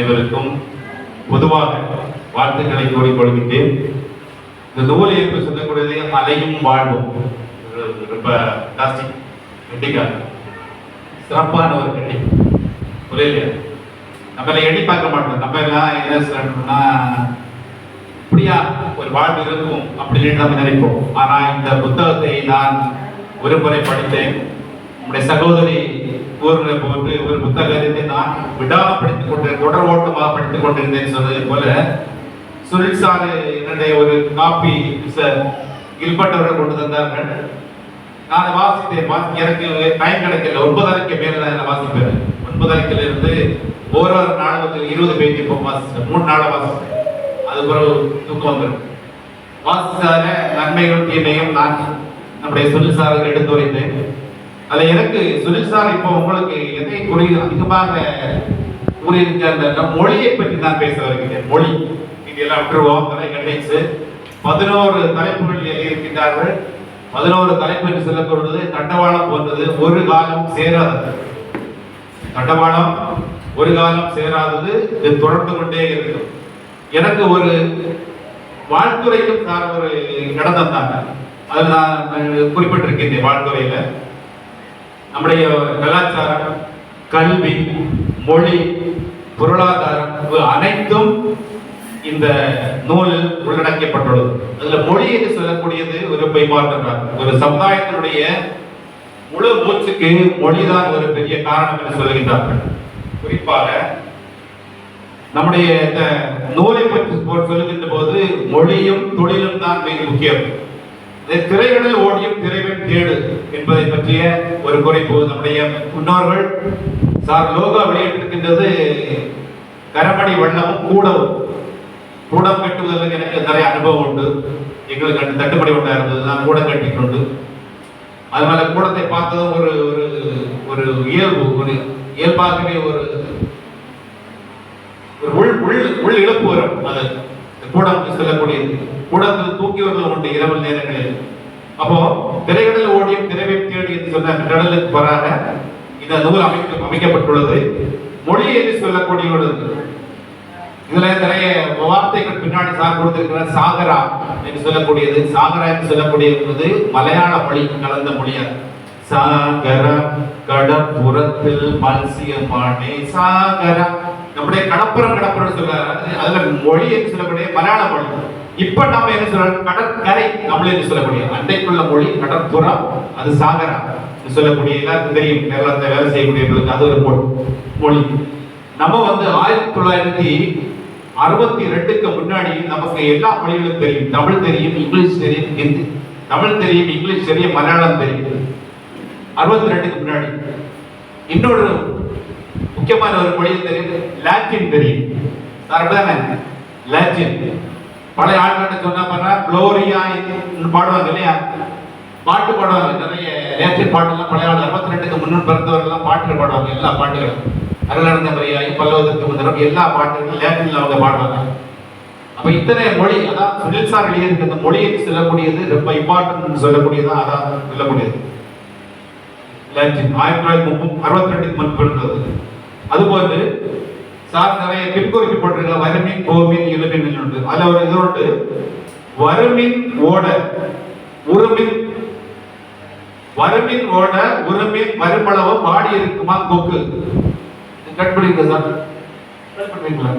அனைவருக்கும் பொதுவாக வாழ்த்துக்களை கூறிக்கொள்கின்றேன். இந்த நூல் என்று சொல்லக்கூடியது அலையும் வாழ்வும். ரொம்ப ஜாஸ்தி கண்டிக்காது சிறப்பான ஒரு கட்டி புரியலையா நம்மள எண்ணி பார்க்க மாட்டோம். நம்ம எல்லாம் என்ன சொல்லணும்னா இப்படியா ஒரு வாழ்வு இருக்கும் அப்படின்னு நம்ம நினைப்போம். ஆனால் இந்த புத்தகத்தை நான் ஒரு முறை படித்தேன். நம்முடைய சகோதரி கூறுகிற போட்டு ஒரு புத்தகத்தை நான் விடாம படித்துக் கொண்டு தொடர் ஓட்டமாக படித்துக் கொண்டிருந்தேன் சொன்னது போல சுனில் சார் என்னுடைய ஒரு காப்பி கில்பர்ட் அவர்கள் கொண்டு தந்தார்கள். நான் வாசித்தேன். எனக்கு டைம் கிடைக்கல. ஒன்பதரைக்கு மேல நான் வாசிப்பேன். ஒன்பதரைக்குல இருந்து ஒரு ஒரு நாள் இருபது பேஜ் இப்போ வாசிச்சேன் மூணு நாளா வாசிச்சேன் அது பிறகு தூக்கம் வந்துடும் வாசிச்சால நன்மையும் தீமையும் நான் நம்முடைய சுனில் சார் எடுத்துரைத்தேன் அதை எனக்கு சுனில் சார் இப்போ உங்களுக்கு எதை குறி அதிகமாக கூறியிருக்க அந்த மொழியை பற்றி நான் பேச வருகிறேன் மொழி. இதெல்லாம் விட்டுருவோம். கலைகண்டைஸ் பதினோரு தலைப்புகள் எழுதியிருக்கின்றார்கள். பதினோரு தலைப்பு என்று சொல்லப்படுவது தண்டவாளம் போன்றது. ஒரு காலம் சேராதது. தண்டவாளம் ஒரு காலம் சேராதது. இது தொடர்ந்து கொண்டே இருக்கும். எனக்கு ஒரு வாழ்த்துறைக்கும் சார் ஒரு இடம் தந்தாங்க அதில் நான் குறிப்பிட்டிருக்கின்றேன் வாழ்த்துறையில. நம்முடைய கலாச்சாரம் கல்வி மொழி பொருளாதாரம் இவை அனைத்தும் இந்த நூலில் உள்ளடக்கப்பட்டுள்ளது அதுல மொழி என்று சொல்லக்கூடியது ஒரு பெய்மாற்றம் ஒரு சமுதாயத்தினுடைய முழு மூச்சுக்கு மொழிதான் ஒரு பெரிய காரணம் என்று சொல்கின்றார்கள் குறிப்பாக நம்முடைய இந்த நூலை பற்றி சொல்லுகின்ற போது மொழியும் தொழிலும் தான் மிக முக்கியம். திரைகளில் ஓடியும் திரைவன் தேடு என்பதை பற்றிய ஒரு குறிப்பு நம்முடைய முன்னோர்கள் சார் லோகா வெளியிட்டிருக்கின்றது. கரமணி வண்ணமும் கூடவும். கூடம் கட்டுவதில் எனக்கு நிறைய அனுபவம் உண்டு. எங்களுக்கு அந்த தட்டுப்படி ஒன்றா இருந்தது. நான் கூடம் கட்டிக்கொண்டு அதனால கூடத்தை பார்த்ததும் ஒரு ஒரு ஒரு இயல்பு ஒரு இயல்பாகவே ஒரு ஒரு உள் உள் உள் இழப்பு வரும். அது இந்த கூடம் சொல்லக்கூடியது கூடத்தில் தூக்கியவர்கள் உண்டு இரவு நேரங்களில். அப்போ திரைகடல் ஓடியும் திரைவை தேடி என்று சொன்ன கடலுக்கு வராக இந்த நூல் அமைக்க அமைக்கப்பட்டுள்ளது. மொழி என்று சொல்லக்கூடிய ஒரு இதுல நிறைய வார்த்தைகள் பின்னாடி சார் கொடுத்திருக்கிற சாகரா என்று சொல்லக்கூடியது. சாகரா என்று சொல்லக்கூடியது மலையாள மொழி கலந்த மொழியா. சாகர கடப்புறத்தில் மல்சியமானே. சாகரா நம்முடைய கடப்புறம் கடப்புறம் சொல்றாரு அதுல மொழி என்று சொல்லக்கூடிய மலையாள மொழி. இப்ப நம்ம என்ன சொல்றோம்? கடற்கரை தமிழ் என்று சொல்லக்கூடிய? அன்றைக்குள்ள மொழி கடற்புறம் அது சாகரா. சொல்லக்கூடிய எல்லாருக்கும் தெரியும். கேரளத்தில் வேலை செய்யக்கூடியவர்களுக்கு அது ஒரு மொழி. மொழி. நம்ம வந்து ஆயிரத்தி தொள்ளாயிரத்தி அறுபத்தி ரெண்டுக்கு முன்னாடி நமக்கு எல்லா மொழிகளும் தெரியும். தமிழ் தெரியும் இங்கிலீஷ் தெரியும் ஹிந்தி. தமிழ் தெரியும் இங்கிலீஷ் தெரியும் மலையாளம் தெரியும். அறுபத்தி ரெண்டுக்கு முன்னாடி. இன்னொரு முக்கியமான ஒரு மொழி தெரியும் லாட்டின் தெரியும். அப்படிதானே லாட்டின். பழைய ஆட்கள் சொன்னா பண்ணா குளோரியா பாடுவாங்க இல்லையா? பாட்டு பாடுவாங்க நிறைய லேட்டின் பாட்டுலாம். பழைய ஆள் அறுபத்தி ரெண்டுக்கு முன்னும் பிறந்தவர்கள்லாம் பாட்டு பாடுவாங்க எல்லா பாட்டுகளும். அருளானந்த மரியாதை பல்லவதற்கு முன்னரும் எல்லா பாட்டுகளும் லேட்டின்ல அவங்க பாடுவாங்க. அப்ப இத்தனை மொழி அதான் சுனில் சார் எழுதியிருக்க இந்த மொழியை சொல்லக்கூடியது ரொம்ப இம்பார்ட்டன்ட் சொல்லக்கூடியது அதான் சொல்லக்கூடியது. ஆயிரத்தி தொள்ளாயிரத்தி முப்பது அறுபத்தி ரெண்டுக்கு முன்பு இருந்தது அதுபோன்று சார் நிறைய பின்குறிப்பு போட்டிருக்க வறுமின் கோமின் இழுமின் உண்டு. அதுல ஒரு இது உண்டு. வறுமின் ஓட உருமின் வறுமின் ஓட உருமின் வருமளவு பாடி இருக்குமா கொக்கு? கட் பண்ணிருக்க சார். கட் பண்ணுவீங்களா?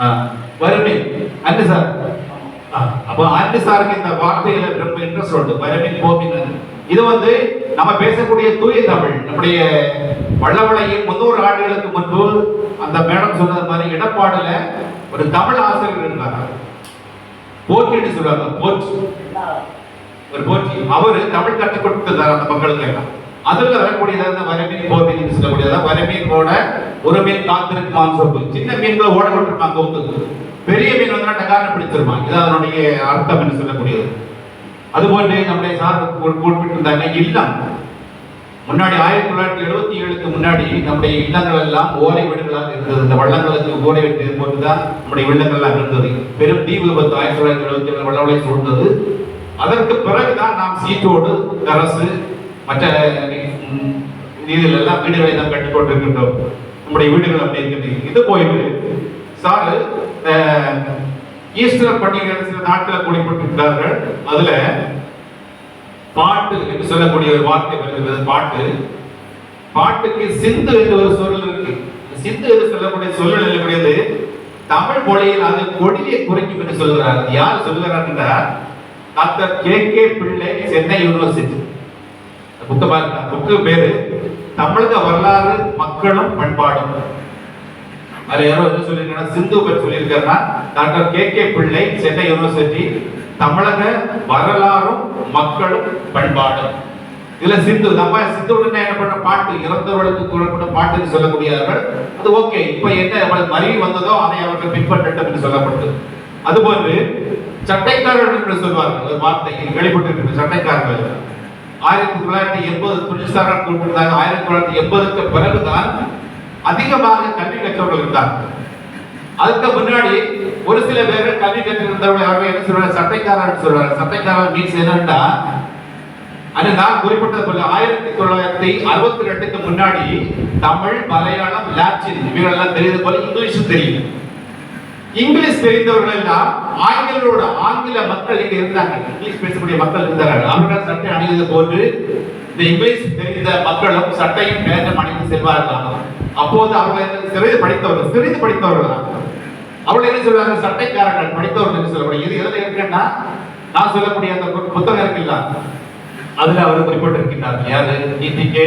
ஆ, வறுமின். அன்று சார். ஆ, அப்போ அன்று சாருக்கு இந்த வார்த்தையில ரொம்ப இன்ட்ரெஸ்ட் உண்டு வறுமின் கோமின் இது வந்து நம்ம பேசக்கூடிய தூய தமிழ். நம்முடைய வள்ளவளையின் முன்னூறு ஆண்டுகளுக்கு முன்பு அந்த மேடம் சொன்னது மாதிரி இடப்பாடுல ஒரு தமிழ் ஆசிரியர் இருந்தார் போற்றின்னு சொல்றாங்க போற்றி. ஒரு போற்றி. அவர் தமிழ் கற்றுக் கொடுத்ததார் அந்த மக்களுக்கு எல்லாம் அதுல வரக்கூடியதா இந்த வரமீன் போர்மீன் சொல்லக்கூடியதா? வரமீன் ஓட ஒரு மீன் காத்திருக்குமான்னு சொல்லு சின்ன மீன்களை ஓட விட்டுருப்பாங்க பெரிய மீன் வந்து காரணம் பிடிச்சிருப்பாங்க. இது அதனுடைய அர்த்தம் என்று சொல்லக்கூடியது. அதுபோன்று நம்முடைய சார் குறிப்பிட்டிருந்தாங்க இல்லம். முன்னாடி ஆயிரத்தி தொள்ளாயிரத்தி எழுபத்தி ஏழுக்கு முன்னாடி நம்முடைய இல்லங்கள் எல்லாம் ஓலை வீடுகளாக இருந்தது. இந்த வள்ளங்களுக்கு ஓலை வீடு போட்டுதான் நம்முடைய இல்லங்கள்லாம் இருந்தது. பெரும் தீ விபத்து ஆயிரத்தி தொள்ளாயிரத்தி எழுபத்தி ஏழு வள்ளவளை சூழ்ந்தது. அதற்கு பிறகுதான் நாம் சீட்டோடு அரசு மற்ற இதில் எல்லாம் வீடுகளை நாம் கட்டிக்கொண்டிருக்கின்றோம் நம்முடைய வீடுகள் அப்படி இருக்கிறது இது போயிட்டு சார் ஈஸ்டர் பண்டிகை சில நாட்கள் கூடிப்பட்டிருக்கிறார்கள் அதுல பாட்டு என்று சொல்லக்கூடிய ஒரு வார்த்தை வருகிறது. பாட்டு. பாட்டுக்கு சிந்து என்று ஒரு சொல் இருக்கு. சிந்து என்று சொல்லக்கூடிய சொல் இருக்கிறது தமிழ் மொழியில் அது கொடியை குறிக்கும் என்று சொல்கிறார். யார் சொல்கிறார் என்றால் doctor K K Pillai Chennai university. Book பாருங்க. புக்கு பேரு தமிழக வரலாறு மக்களும் பண்பாடும். அதுல யாரோ என்ன சொல்லியிருக்காங்க சிந்து பற்றி சொல்லியிருக்காருன்னா doctor K K Pillai Chennai university தமிழக வரலாறும் மக்களும் பண்பாடும். இதுல சிந்து நம்ம சிந்து என்ன பண்ண பாட்டு இறந்தவர்களுக்கு கூறப்பட்ட பாட்டுன்னு சொல்லக்கூடியார்கள் அது ஓகே இப்ப என்ன அவள் மறி வந்ததோ அதை அவர்கள் பின்பற்றட்டும் என்று சொல்லப்பட்டது. அதுபோன்று சட்டைக்காரர்கள் என்று சொல்வார்கள் ஒரு வார்த்தை வெளிப்பட்டிருக்கிறது சட்டைக்காரர்கள். ஆயிரத்தி தொள்ளாயிரத்தி எண்பது தொழிற்சாரர் குறிப்பிட்டாங்க ஆயிரத்தி தொள்ளாயிரத்தி எண்பதுக்கு பிறகுதான் அதிகமாக கல்வி கற்றவர்கள் இருந்தார்கள். அதுக்கு முன்னாடி ஒரு சில பேர் கல்வி கற்றிருந்தவர்கள் அவர்கள் என்ன சொல்றாரு சட்டைக்காரன் சொல்றாரு சட்டைக்காரன் மீன்ஸ் என்னன்னா அது நான் குறிப்பிட்டது போல ஆயிரத்தி தொள்ளாயிரத்தி அறுபத்தி ரெண்டுக்கு முன்னாடி தமிழ் மலையாளம் லாட்டின் இவைகளெல்லாம் தெரியுது போல இங்கிலீஷும் தெரியும் இங்கிலீஷ் தெரிந்தவர்கள் எல்லாம் ஆங்கிலோட ஆங்கில மக்கள் இங்க இருந்தாங்க. இங்கிலீஷ் பேசக்கூடிய மக்கள் இருந்தார்கள். அவர்கள் சட்டை அணிந்தது போன்று இந்த இங்கிலீஷ் தெரிந்த மக்களும் சட்டையும் பேரம் அணிந்து செல்வார்களாம். அப்போது அவர்கள் சிறிது படித்தவர்கள் சிறிது படித்தவர்கள் அவள் என்ன சொல்றாங்க சட்டைக்காரர்கள் படித்தவர்கள் என்று சொல்லக்கூடிய இது எதுல இருக்குன்னா நான் சொல்லக்கூடிய அந்த புத்தகம் இருக்குல்ல? அதுல அவர் குறிப்பிட்டிருக்கின்றார் யாரு? கே.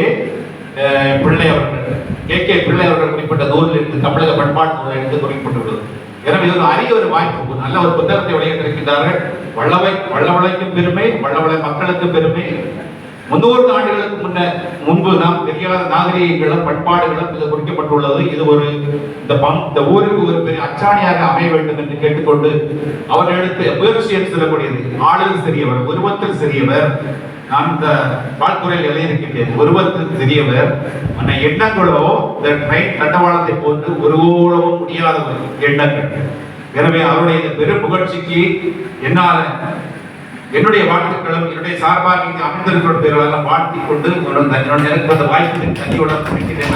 பிள்ளை அவர்கள். கே. கே. பிள்ளை அவர்கள் குறிப்பிட்ட நூலில் இருந்து தமிழக பண்பாட்டு நூலில் இருந்து குறிப்பிட்டுள்ளது. எனவே இது ஒரு அரிய ஒரு வாய்ப்பு. நல்ல ஒரு புத்தகத்தை வெளியிட்டிருக்கின்றார்கள். வல்லவை வல்லவளைக்கும் பெருமை வல்லவளை மக்களுக்கு பெருமை. முன்னூறு ஆண்டுகளுக்கு முன்ன முன்பு நாம் தெரியாத நாகரீகங்களும் பண்பாடுகளும் இது குறிக்கப்பட்டுள்ளது. இது ஒரு இந்த பம்- இந்த ஊருக்கு ஒரு பெரிய அச்சாணியாக அமைய வேண்டும் என்று கேட்டுக்கொண்டு அவர் எடுத்து முயற்சி என்று சொல்லக்கூடியது. ஆளில் சிறியவர் உருவத்தில் சிறியவர். நான் இந்த பால்துறையில் எழுதியிருக்கின்றேன். உருவத்தில் சிறியவர். அந்த எண்ணங்களோ இந்த ட்ரெயின் தண்டவாளத்தை போன்று ஒருவோடவும் முடியாத ஒரு எண்ணங்கள். எனவே அவருடைய இந்த பெரும் புகழ்ச்சிக்கு என்னால என்னுடைய வாழ்த்துக்களும் என்னுடைய சார்பாக இங்கு அமைந்திருக்கிற பேரெல்லாம் வாழ்த்திக் கொண்டு உங்களுடன் என்னுடைய எனக்கு அந்த வாய்ப்பு நன்றியுடன். முடிக்கிறேன்